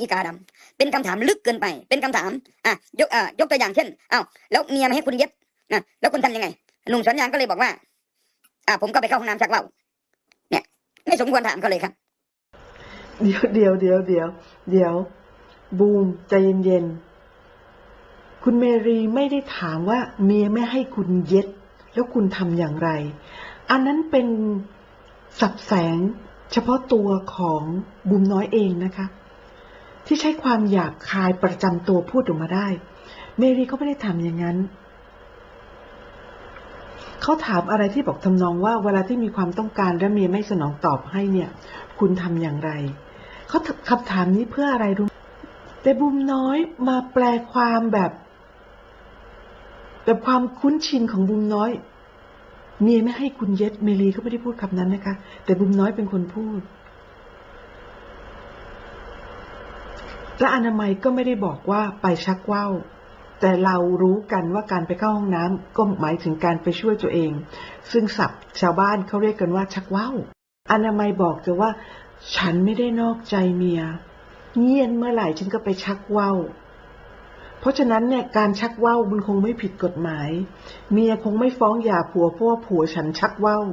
อีกาดำเป็นคำถามลึกเกินไป เป็นคำถามอะยกอะยกตัวอย่างเช่นอ้าวแล้วเมียมาให้คุณเย็บนะแล้วคุณทำยังไงหนุ่มสวนยางก็เลยบอกว่า อะผมก็ไปเข้าห้องน้ำชักว่าวเนี่ย ไม่สมควรถามเขาเลยครับ เดี๋ยวเดี๋ยวเดี๋ยวเดี๋ยวเดี๋ยว บูมใจเย็นๆคุณเมรีไม่ได้ถามว่า เมียไม่ให้คุณเย็ด แล้วคุณทำอย่างไร อันนั้นเป็นสับแสงเฉพาะตัวของบูมน้อยเองนะคะ ที่ใช้ความหยาบคายประจำตัวพูดออกมาได้ เมรีเขาไม่ได้ทำอย่างนั้น เขาถามอะไรที่บอกทำนองว่า เวลาที่มีความต้องการและเมียไม่สนองตอบให้เนี่ย คุณทำอย่างไร เขาคำถามนี้เพื่ออะไรรู้ไหมแต่บุมน้อยมาแปลความแบบแบบความคุ้นชินของบุมน้อย เมียไม่ให้คุณเย็ดเมลีเขาไม่ได้พูดคำนั้นนะคะ แต่บุมน้อยเป็นคนพูด และอนามัยก็ไม่ได้บอกว่าไปชักว่าวแต่เรารู้กันว่าการไปเข้าห้องน้ำก็หมายถึงการไปช่วยตัวเอง ซึ่งศัพท์ชาวบ้านเขาเรียกกันว่าชักว่าวอนามัยบอกแต่ว่า ฉันไม่ได้นอกใจเมีย เงียนเมื่อไหร่ฉันก็ไปชักว่าวเพราะฉะนั้นเนี่ยการชักว่าวมันคงไม่ผิดกฎหมาย เมียคงไม่ฟ้องหย่าผัวเพราะว่าผัวฉันชักว่าว